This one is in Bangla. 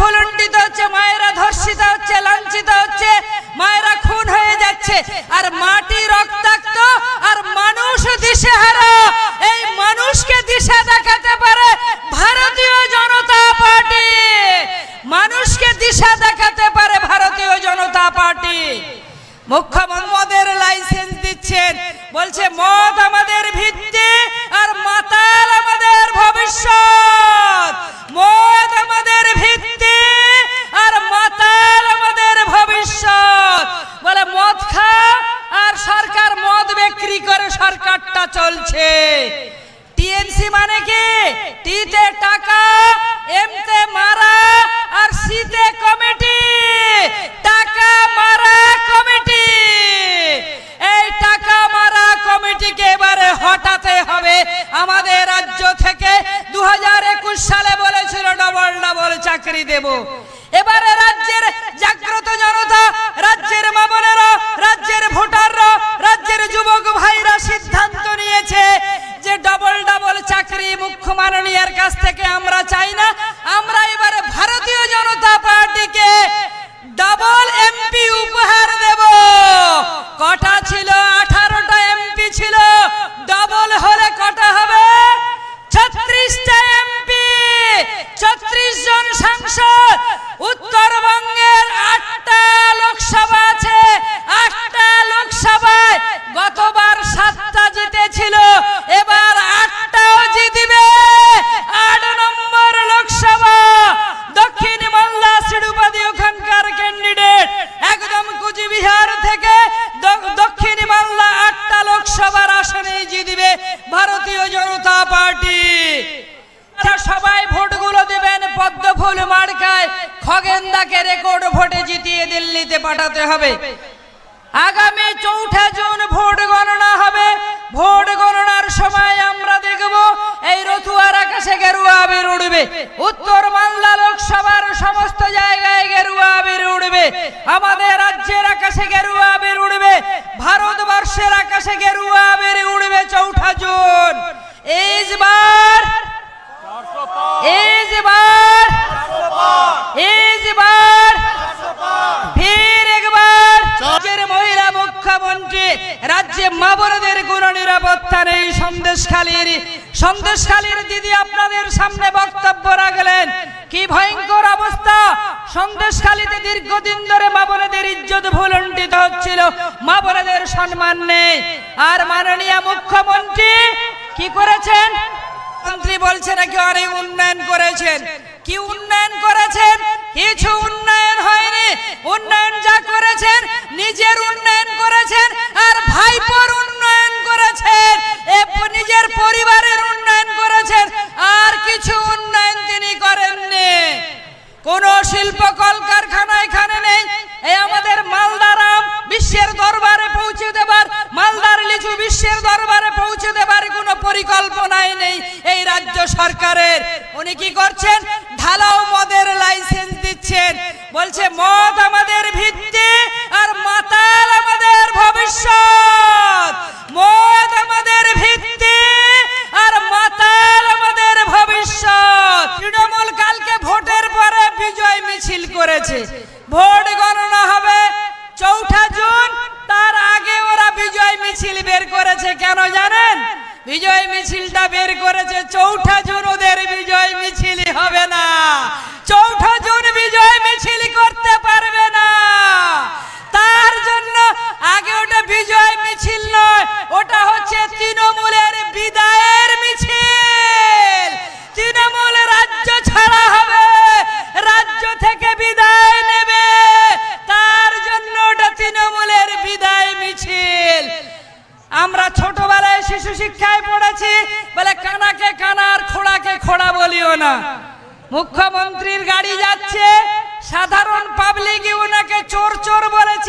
ভুলুণ্ঠিত হচ্ছে, মায়েরা ধর্ষিত হচ্ছে, লাঞ্ছিত হচ্ছে, মায়েরা খুন হয়ে যাচ্ছে। আর মাটি রক্তাক্ত, আর মানুষ দিশেহারা। এই মানুষকে দিশা দেখাতে পারে ভারতীয় জনতা পার্টি। মানুষকে দিশা দেখাতে পারে ভারতীয় জনতা পার্টি। মুখ্যমন্ত্রীদের লাইসেন্স দিচ্ছেন। বলছে মদ আমাদের ভিত্তি, আর মাতাল আমাদের ভবিষ্যৎ। মানে কি? টিতে টাকা, এমতে মারা, আর সিতে কমিটি। টাকা মারা কমিটি। এই টাকা মারা কমিটিকে এবারে হটাতে হবে। আমাদের রাজ্য থেকে দু হাজার একুশ সালে বলেছিল ডবল ডবল চাকরি দেব। ডবল হলে খগেন্দাকে রেকর্ড ভোটে জিতিয়ে দিল্লিতে পাঠাতে হবে। আগামী চৌঠা জুন ভোট গণনা হবে। ভোট গণনার সময় আমরা দেখব এই রথুয়ার আকাশে গেরুয়া আবির উড়বে। উত্তর বাংলা লোকসভার সমস্ত জায়গায় গেরুয়া আবির উড়বে। আমাদের রাজ্যের আকাশে গেরুয়া নিরাপত্তা নেই সন্দেশখালীর সন্দেশখালীর দিদি আপনাদের সামনে বক্তব্য রাখলেন। কি ভয়ঙ্কর অবস্থা। সন্দেশখালীতে দীর্ঘদিন ধরে মা বোনদের ইজ্জত ভুলণ্ঠিত হচ্ছিল। মা বোনদের সম্মান নেই। আর মাননীয় মুখ্যমন্ত্রী কি করেছেন? মন্ত্রী বলছে নাকি অনেক উন্নয়ন করেছেন। কি উন্নয়ন করেছেন? কিছু উন্নয়ন হয়নি। উন্নয়ন যা করেছেন, নিজের উন্নয়ন করেছেন। আর ভাইপোর উন্নয়ন কোনো পরিকল্পনাই নেই এই রাজ্য সরকারের। উনি কি করছেন? ঢালাও মদের লাইসেন্স দিচ্ছেন। বলছে, মদ আমাদের ভিত্তি আর মাতাল আমাদের ভবিষ্যৎ। মদ আমাদের ভিত্তি আর মাতাল আমাদের ভবিষ্যৎ। তৃণমূল কালকে ভোটের পরে বিজয় মিছিল করেছে। ভোট গণনা হবে চৌঠা জুন, তার আগে ওরা বিজয় মিছিল বের করেছে, কেন জানেন? বিজয় মিছিলটা বের করেছে, চৌঠা জুন ওদের বিজয় মিছিল হবে না। চৌঠা জুন বিজয় মিছিল করতে পারবে না। তার জন্য আগে ওটা বিজয় মিছিল নয়, ওটা হচ্ছে তৃণমূলের বিদায়ের না। মুখ্যমন্ত্রীর গাড়ি যাচ্ছে। সাধারণ পাবলিক ওনাকে চোর চোর বলেছি।